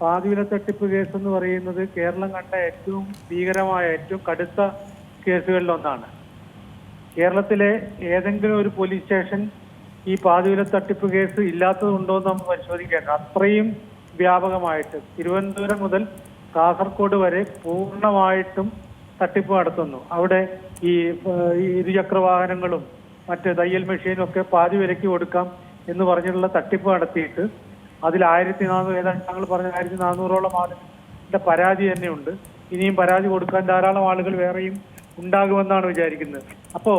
പാതിവില തട്ടിപ്പ് കേസ് എന്ന് പറയുന്നത് കേരളം കണ്ട ഏറ്റവും ഭീകരമായ ഏറ്റവും കടുത്ത കേസുകളിൽ ഒന്നാണ് കേരളത്തിലെ ഏതെങ്കിലും ഒരു പോലീസ് സ്റ്റേഷൻ ഈ പാതിവില തട്ടിപ്പ് കേസ് ഇല്ലാത്തതുണ്ടോ എന്ന് നമുക്ക് പരിശോധിക്കേണ്ട അത്രയും വ്യാപകമായിട്ട് തിരുവനന്തപുരം മുതൽ കാസർഗോഡ് വരെ പൂർണമായിട്ടും തട്ടിപ്പ് നടത്തുന്നു. അവിടെ ഈ ഇരുചക്ര വാഹനങ്ങളും മറ്റ് തയ്യൽ മെഷീനും ഒക്കെ പാതി കൊടുക്കാം എന്ന് പറഞ്ഞിട്ടുള്ള തട്ടിപ്പ് നടത്തിയിട്ട് അതിൽ ആയിരത്തി നാനൂറ് ഏതാണ്ട് താങ്കൾ പറഞ്ഞ ആയിരത്തി നാനൂറോളം ആളുകളുടെ പരാതി തന്നെയുണ്ട്. ഇനിയും പരാതി കൊടുക്കാൻ ധാരാളം ആളുകൾ വേറെയും ഉണ്ടാകുമെന്നാണ് വിചാരിക്കുന്നത്. അപ്പോ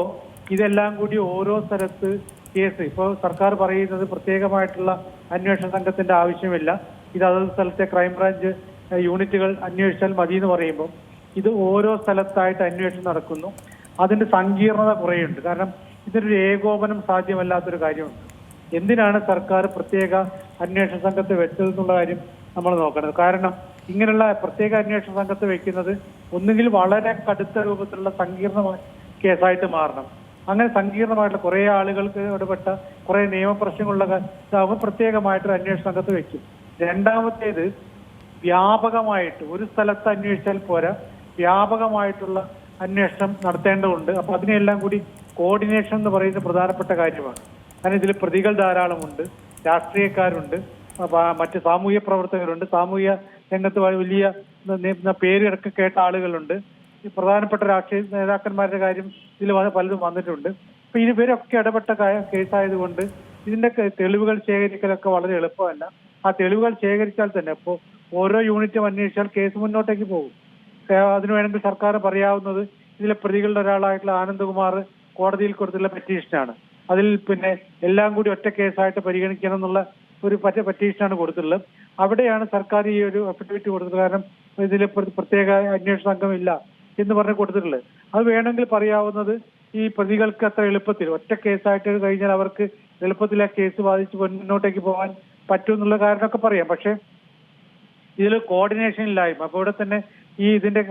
ഇതെല്ലാം കൂടി ഓരോ സ്ഥലത്ത് കേസ്. ഇപ്പോൾ സർക്കാർ പറയുന്നത് പ്രത്യേകമായിട്ടുള്ള അന്വേഷണ സംഘത്തിന്റെ ആവശ്യമില്ല. ഇത് അതത് സ്ഥലത്തെ ക്രൈംബ്രാഞ്ച് യൂണിറ്റുകൾ അന്വേഷിച്ചാൽ മതി എന്ന് പറയുമ്പോൾ ഇത് ഓരോ സ്ഥലത്തായിട്ട് അന്വേഷണം നടക്കുന്നു. അതിന്റെ സങ്കീർണത കുറേയുണ്ട്. കാരണം ഇതൊരു ഏകോപനം സാധ്യമല്ലാത്തൊരു കാര്യമുണ്ട്. എന്തിനാണ് സർക്കാർ പ്രത്യേക അന്വേഷണ സംഘത്തെ വെച്ചതെന്നുള്ള കാര്യം നമ്മൾ നോക്കണം. കാരണം ഇങ്ങനെയുള്ള പ്രത്യേക അന്വേഷണ സംഘത്തെ വെക്കുന്നത് ഒന്നുകിൽ വളരെ കടുത്ത രൂപത്തിലുള്ള സങ്കീർണമായ കേസായിട്ട് മാറണം. അങ്ങനെ സങ്കീർണമായിട്ടുള്ള കുറേ ആളുകൾക്ക് ഇടപെട്ട കുറേ നിയമപ്രശ്നങ്ങളുള്ള ഇതാകുമ്പോൾ പ്രത്യേകമായിട്ടൊരു അന്വേഷണ സംഘത്ത് വെക്കും. രണ്ടാമത്തേത് വ്യാപകമായിട്ട് ഒരു സ്ഥലത്ത് അന്വേഷിച്ചാൽ പോരാ വ്യാപകമായിട്ടുള്ള അന്വേഷണം നടത്തേണ്ടതുണ്ട്. അപ്പൊ അതിനെല്ലാം കൂടി കോർഡിനേഷൻ എന്ന് പറയുന്ന പ്രധാനപ്പെട്ട കാര്യമാണ്. കാരണം ഇതിൽ പ്രതികൾ ധാരാളമുണ്ട് രാഷ്ട്രീയക്കാരുണ്ട് മറ്റ് സാമൂഹ്യ പ്രവർത്തകരുണ്ട് സാമൂഹ്യ രംഗത്ത് വലിയ പേരിടക്ക് കേട്ട ആളുകളുണ്ട്. പ്രധാനപ്പെട്ട രാഷ്ട്രീയ നേതാക്കന്മാരുടെ കാര്യം ഇതിൽ പലതും വന്നിട്ടുണ്ട്. അപ്പൊ ഇവരൊക്കെ ഇടപെട്ട കേസായതുകൊണ്ട് ഇതിന്റെ തെളിവുകൾ ശേഖരിക്കലൊക്കെ വളരെ എളുപ്പമല്ല. ആ തെളിവുകൾ ശേഖരിച്ചാൽ തന്നെ ഇപ്പോൾ ഓരോ യൂണിറ്റും അന്വേഷിച്ചാൽ കേസ് മുന്നോട്ടേക്ക് പോകും. അതിന് വേണമെങ്കിൽ സർക്കാർ പറയാവുന്നത് ഇതിലെ പ്രതികളുടെ ഒരാളായിട്ടുള്ള ആനന്ദകുമാർ കോടതിയിൽ കൊടുത്തുള്ള പെറ്റീഷനാണ് അതിൽ പിന്നെ എല്ലാം കൂടി ഒറ്റ കേസായിട്ട് പരിഗണിക്കണം എന്നുള്ള ഒരു പറ്റ പറ്റീഷനാണ് കൊടുത്തിട്ടുള്ളത്. അവിടെയാണ് സർക്കാർ ഈ ഒരു അഫിഡവിറ്റ് കൊടുത്തത്. കാരണം ഇതിൽ പ്രത്യേക അന്വേഷണ സംഘമില്ല എന്ന് പറഞ്ഞ് കൊടുത്തിട്ടുള്ളത്. അത് വേണമെങ്കിൽ പറയാവുന്നത് ഈ പ്രതികൾക്ക് അത്ര എളുപ്പത്തിൽ. ഒറ്റ കേസായിട്ട് കഴിഞ്ഞാൽ അവർക്ക് എളുപ്പത്തിൽ ആ കേസ് ബാധിച്ച് മുന്നോട്ടേക്ക് പോകാൻ പറ്റും എന്നുള്ള കാരണമൊക്കെ പറയാം. പക്ഷേ ഇതിൽ കോർഡിനേഷൻ ഇല്ലായ്മ. അപ്പൊ ഇവിടെ തന്നെ ഈ ഇതിന്റെ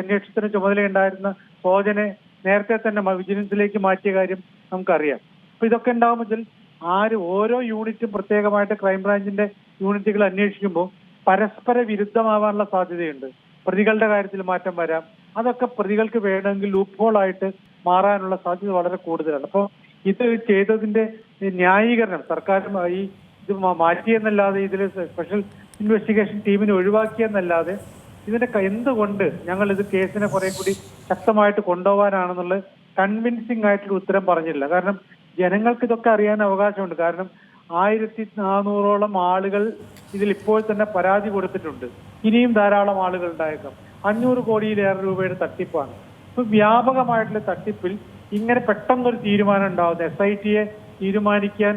അന്വേഷണത്തിന് ചുമതല ഉണ്ടായിരുന്ന സോജനെ നേരത്തെ തന്നെ വിജിലൻസിലേക്ക് മാറ്റിയ കാര്യം നമുക്കറിയാം. അപ്പൊ ഇതൊക്കെ ഉണ്ടാകുമ്പോൾ ആര് ഓരോ യൂണിറ്റും പ്രത്യേകമായിട്ട് ക്രൈംബ്രാഞ്ചിന്റെ യൂണിറ്റുകൾ അന്വേഷിക്കുമ്പോൾ പരസ്പര വിരുദ്ധമാവാനുള്ള സാധ്യതയുണ്ട്. പ്രതികളുടെ കാര്യത്തിൽ മാറ്റം വരാം. അതൊക്കെ പ്രതികൾക്ക് വേണമെങ്കിൽ ലൂപ്പ് ആയിട്ട് മാറാനുള്ള സാധ്യത വളരെ കൂടുതലാണ്. അപ്പോൾ ഇത് ചെയ്തതിന്റെ ന്യായീകരണം സർക്കാരും ഈ ഇത് മാറ്റിയെന്നല്ലാതെ ഇതിൽ സ്പെഷ്യൽ ഇൻവെസ്റ്റിഗേഷൻ ടീമിനെ ഒഴിവാക്കിയെന്നല്ലാതെ ഇതിന്റെ എന്തുകൊണ്ട് ഞങ്ങൾ ഇത് കേസിനെ കുറെ കൂടി ശക്തമായിട്ട് കൊണ്ടുപോകാനാണെന്നുള്ള കൺവിൻസിംഗ് ആയിട്ടുള്ള ഉത്തരം പറഞ്ഞില്ല. കാരണം ജനങ്ങൾക്ക് ഇതൊക്കെ അറിയാൻ അവകാശമുണ്ട്. കാരണം ആയിരത്തി നാനൂറോളം ആളുകൾ ഇതിൽ ഇപ്പോൾ തന്നെ പരാതി കൊടുത്തിട്ടുണ്ട്. ഇനിയും ധാരാളം ആളുകൾ ഉണ്ടായേക്കാം. അഞ്ഞൂറ് കോടിയിലേറെ രൂപയുടെ തട്ടിപ്പാണ്. ഇപ്പൊ വ്യാപകമായിട്ടുള്ള തട്ടിപ്പിൽ ഇങ്ങനെ പെട്ടെന്നൊരു തീരുമാനം ഉണ്ടാവുന്നത് എസ് ഐ ടിയെ തീരുമാനിക്കാൻ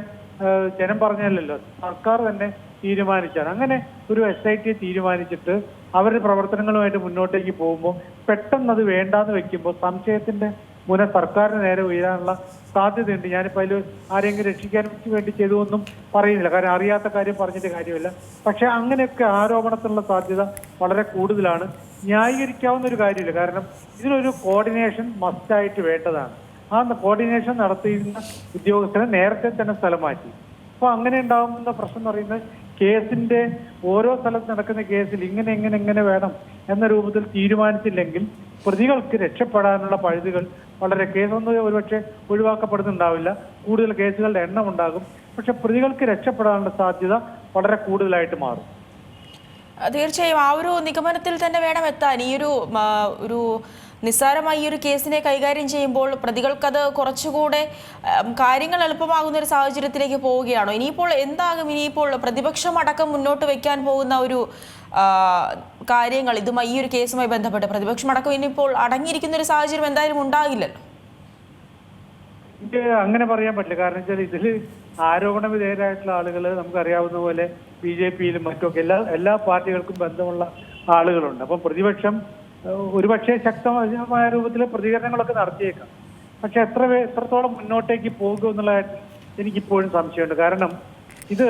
ജനം പറഞ്ഞല്ലോ സർക്കാർ തന്നെ തീരുമാനിച്ചാണ്. അങ്ങനെ ഒരു എസ് ഐ ടി തീരുമാനിച്ചിട്ട് അവരുടെ പ്രവർത്തനങ്ങളുമായിട്ട് മുന്നോട്ടേക്ക് പോകുമ്പോൾ പെട്ടെന്ന് അത് വേണ്ടാന്ന് വെക്കുമ്പോൾ സംശയത്തിന്റെ മുന സർക്കാരിന് നേരെ ഉയരാനുള്ള സാധ്യതയുണ്ട്. ഞാനിപ്പോൾ അതിൽ ആരെങ്കിലും രക്ഷിക്കാൻ വേണ്ടി ചെയ്തുവെന്നും പറയുന്നില്ല. കാരണം അറിയാത്ത കാര്യം പറഞ്ഞിട്ട് കാര്യമില്ല. പക്ഷെ അങ്ങനെയൊക്കെ ആരോപണത്തിനുള്ള സാധ്യത വളരെ കൂടുതലാണ്. ന്യായീകരിക്കാവുന്ന ഒരു കാര്യമില്ല. കാരണം ഇതിനൊരു കോർഡിനേഷൻ മസ്റ്റായിട്ട് വേണ്ടതാണ്. ആ കോർഡിനേഷൻ നടത്തിയിരുന്ന ഉദ്യോഗസ്ഥനെ നേരത്തെ തന്നെ സ്ഥലം മാറ്റി. അപ്പൊ അങ്ങനെ ഉണ്ടാകുന്ന പ്രശ്നം എന്ന് പറയുന്നത് കേസിന്റെ ഓരോ സ്ഥലത്ത് നടക്കുന്ന കേസിൽ ഇങ്ങനെ എങ്ങനെ എങ്ങനെ വേണം എന്ന രൂപത്തിൽ തീരുമാനിച്ചില്ലെങ്കിൽ പ്രതികൾക്ക് രക്ഷപ്പെടാനുള്ള പഴുതുകൾ വളരെ കേസൊന്നും ഒരുപക്ഷെ ഒഴിവാക്കപ്പെടുന്നുണ്ടാവില്ല. കൂടുതൽ കേസുകളുടെ എണ്ണം ഉണ്ടാകും. പക്ഷെ പ്രതികൾക്ക് രക്ഷപ്പെടാനുള്ള സാധ്യത വളരെ കൂടുതലായിട്ട് മാറും. തീർച്ചയായും ആ ഒരു നിഗമനത്തിൽ തന്നെ വേണം എത്താൻ. ഈ ഒരു ഒരു നിസ്സാരമായി ഈ ഒരു കേസിനെ കൈകാര്യം ചെയ്യുമ്പോൾ പ്രതികൾക്കത് കുറച്ചുകൂടെ കാര്യങ്ങൾ എളുപ്പമാകുന്ന ഒരു സാഹചര്യത്തിലേക്ക് പോവുകയാണോ? ഇനിയിപ്പോൾ എന്താകും? ഇനിയിപ്പോൾ പ്രതിപക്ഷം അടക്കം മുന്നോട്ട് വെക്കാൻ പോകുന്ന ഒരു കാര്യങ്ങൾ ഇതുമായി ഈ ഒരു കേസുമായി ബന്ധപ്പെട്ട് പ്രതിപക്ഷം അടക്കം ഇനിയിപ്പോൾ അടങ്ങിയിരിക്കുന്ന ഒരു സാഹചര്യം എന്തായാലും ഉണ്ടാകില്ലല്ലോ. അങ്ങനെ പറയാൻ പറ്റില്ല. കാരണം വെച്ചാൽ ഇതിൽ ആരോപണ വിധേയരായിട്ടുള്ള ആളുകൾ നമുക്കറിയാവുന്ന പോലെ ബി ജെ പിയിലും മറ്റുമൊക്കെ എല്ലാ എല്ലാ പാർട്ടികൾക്കും ബന്ധമുള്ള ആളുകളുണ്ട്. അപ്പം പ്രതിപക്ഷം ഒരുപക്ഷെ ശക്തമായ രൂപത്തിൽ പ്രതികരണങ്ങളൊക്കെ നടത്തിയേക്കാം. പക്ഷെ എത്ര എത്രത്തോളം മുന്നോട്ടേക്ക് പോകും എന്നുള്ള എനിക്കിപ്പോഴും സംശയമുണ്ട്. കാരണം ഇത്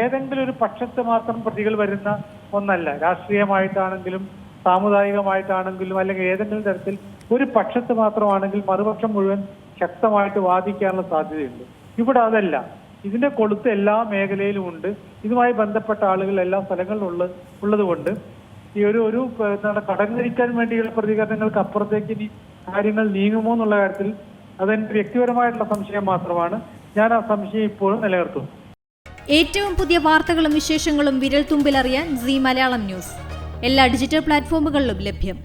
ഏതെങ്കിലും ഒരു പക്ഷത്ത് മാത്രം പ്രതികൾ വരുന്ന ഒന്നല്ല. രാഷ്ട്രീയമായിട്ടാണെങ്കിലും സാമുദായികമായിട്ടാണെങ്കിലും അല്ലെങ്കിൽ ഏതെങ്കിലും തരത്തിൽ ഒരു പക്ഷത്ത് മാത്രമാണെങ്കിൽ മറുപക്ഷം മുഴുവൻ ശക്തമായിട്ട് വാദിക്കാനുള്ള സാധ്യതയുണ്ട്. ഇവിടെ അതല്ല. ഇതിന്റെ കൊളുത്ത് എല്ലാ മേഖലയിലും ഉണ്ട്. ഇതുമായി ബന്ധപ്പെട്ട ആളുകൾ എല്ലാ സ്ഥലങ്ങളിലും ഉള്ള ഉള്ളത് കൊണ്ട് ഈ ഒരു ഒരു എന്താണ് കടന്നിരിക്കാൻ വേണ്ടിയുള്ള പ്രതികരണങ്ങൾക്ക് അപ്പുറത്തേക്ക് ഇനി കാര്യങ്ങൾ നീങ്ങുമോ എന്നുള്ള കാര്യത്തിൽ അതെന്റെ വ്യക്തിപരമായിട്ടുള്ള സംശയം മാത്രമാണ്. ഞാൻ ആ സംശയം ഇപ്പോഴും നിലനിർത്തുന്നു. ഏറ്റവും പുതിയ വാർത്തകളും വിശേഷങ്ങളും വിരൽ തുമ്പിലറിയാൻ സി മലയാളം ന്യൂസ്. എല്ലാ ഡിജിറ്റൽ പ്ലാറ്റ്ഫോമുകളിലും ലഭ്യം.